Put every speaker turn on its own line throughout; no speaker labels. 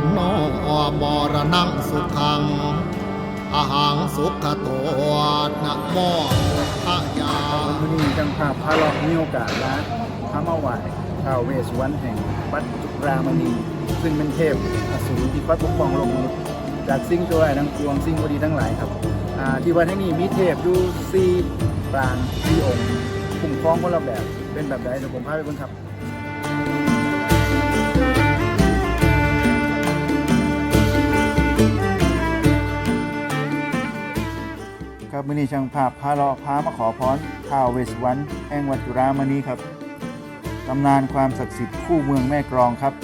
นโนมรณังสุขังอาหังสุขโตนะโมพะยา
วันนี้จังภาพพระเลาะมีโอกาสนะพระมาไหว้ท้าวเวสวรรณแห่งวัดจุรามณีซึ่งเป็นเทพอสูรที่คอยปกป้องโลกมนุษย์จากสิ่งตัวใดทั้งปวงสิ่งบดีทั้งหลายครับที่วัดแห่งนี้มีเทพอยู่สี่ปรางสี่องค์คุ้มครองคนละแบบเป็นแบบใดเดี๋ยวผมพาไปเบิ่งครับ มื่อนี้ช่างภาพพาเลาะพามาขอพรท้าวเวสวรรณแห่งวัดจุรามณีครับตำนานความศักดิ์สิทธิ์คู่เมืองแม่กรองครับ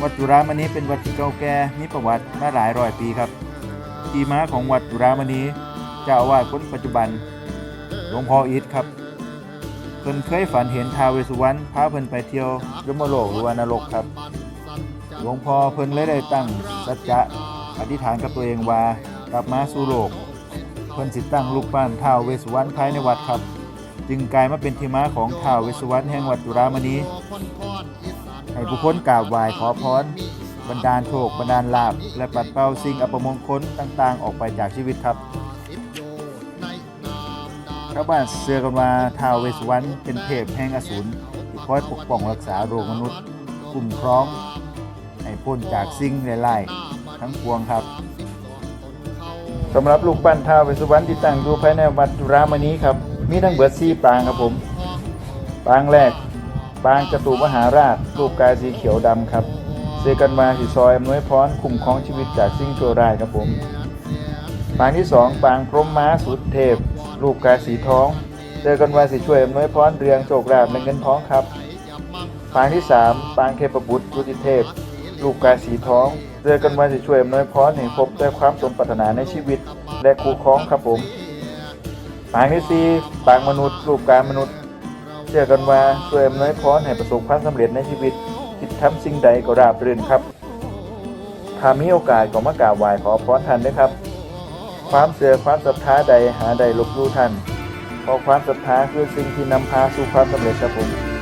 วัดจุรามณีเป็นวัดที่เก่าแก่มีประวัติมาหลายร้อยปีครับที่มาของวัดจุรามณีเจ้าอาวาสคนปัจจุบันหลวงพ่ออิทครับเพิ่นเคยฝันเห็นท้าวเวสวรรณพาเพิ่นไปเที่ยวยมโลกหรือว่านรกครับหลวงพ่อเพิ่นเลยได้ตั้งสัจจะอธิษฐานกับตัวเองว่ากลับมาสู่โลก เพิ่นสิตั้งรูปปั้นท้าวเวสสุวรรณภายในวัดครับ จึงกลายมาเป็นที่มาของท้าวเวสสุวรรณแห่งวัดจุรามณีให้ผู้คนกราบไหว้ขอพรบันดาลโชคบันดาลลาภและปัดเป่าสิ่งอัปมงคลต่างๆ ออกไปจากชีวิตครับชาวบ้านเชื่อกันว่าท้าวเวสสุวรรณเป็นเทพแห่งอสูรที่คอยปกป้องรักษาโลกมนุษย์คุ้มครอง ให้พ้นจากสิ่งร้ายๆทั้งปวงครับ สำหรับลูกปั้นท้าวเวสสุวรรณที่ตั้งอยู่ภายในวัดจุรามณีครับ มีทั้งเบิด4ปางครับผม ปางแรก ปางจตุมหาราช รูปกายสีเขียวดำครับเสอกันมาสีซอยอำนวยพรคุ้มครองชีวิตจากสิ่งชั่วร้ายครับผม ปางที่2ปางพรมม้าสุดเทพ รูปกายสีทองเจอกันว่าสิช่วยอำนวยพรเรืองโชคลาภและเงินทองครับ ปางที่3ปางเทพบุตรจุติเทพ รูปกายสีทองเจอกันว่าสิช่วยอำนวยพรให้พบแต่ความสมปรารถนาในชีวิต และคู่ครองครับผมปางที่สี่ปางมนุษย์รูปกายมนุษย์เชื่อกันว่าช่วยอำนวยพรให้ประสบความสำเร็จในชีวิตคิดทำสิ่งใดก็ราบรื่นครับถ้ามีโอกาสก็มากราบไหว้ขอพรท่านนะครับ ความเสื่อความศรัทธาใดหาใดลบลู่ท่านเพราะความศรัทธาคือสิ่งที่นำพาสู่ความสำเร็จครับผม